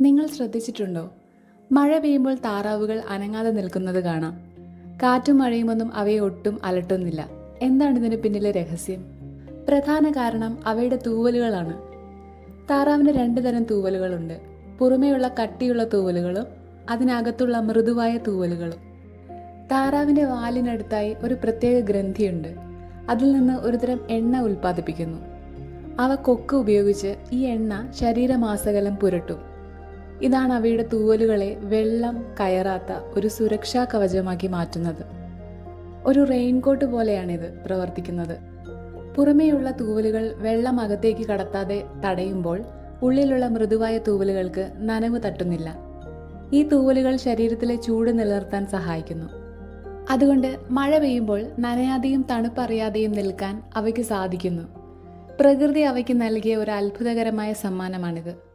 നിങ്ങൾ ശ്രദ്ധിച്ചിട്ടുണ്ടോ? മഴ പെയ്യുമ്പോൾ താറാവുകൾ അനങ്ങാതെ നിൽക്കുന്നത് കാണാം. കാറ്റും മഴയുമൊന്നും അവയെ ഒട്ടും അലട്ടുന്നില്ല. എന്താണ് ഇതിന് പിന്നിലെ രഹസ്യം? പ്രധാന കാരണം അവയുടെ തൂവലുകളാണ്. താറാവിന് രണ്ട് തരം തൂവലുകളുണ്ട്. പുറമേയുള്ള കട്ടിയുള്ള തൂവലുകളും അതിനകത്തുള്ള മൃദുവായ തൂവലുകളും. താറാവിന്റെ വാലിനടുത്തായി ഒരു പ്രത്യേക ഗ്രന്ഥിയുണ്ട്. അതിൽ നിന്ന് ഒരുതരം എണ്ണ ഉൽപ്പാദിപ്പിക്കുന്നു. അവ കൊക്ക് ഉപയോഗിച്ച് ഈ എണ്ണ ശരീരമാസകലം പുരട്ടും. ഇതാണ് അവയുടെ തൂവലുകളെ വെള്ളം കയറാത്ത ഒരു സുരക്ഷാ കവചമാക്കി മാറ്റുന്നത്. ഒരു റെയിൻകോട്ട് പോലെയാണിത് പ്രവർത്തിക്കുന്നത്. പുറമേയുള്ള തൂവലുകൾ വെള്ളം അകത്തേക്ക് കടത്താതെ തടയുമ്പോൾ ഉള്ളിലുള്ള മൃദുവായ തൂവലുകൾക്ക് നനവ് തട്ടുന്നില്ല. ഈ തൂവലുകൾ ശരീരത്തിലെ ചൂട് നിലനിർത്താൻ സഹായിക്കുന്നു. അതുകൊണ്ട് മഴ പെയ്യുമ്പോൾ നനയാതെയും തണുപ്പറിയാതെയും നിൽക്കാൻ അവയ്ക്ക് സാധിക്കുന്നു. പ്രകൃതി അവയ്ക്ക് നൽകിയ ഒരു അത്ഭുതകരമായ സമ്മാനമാണിത്.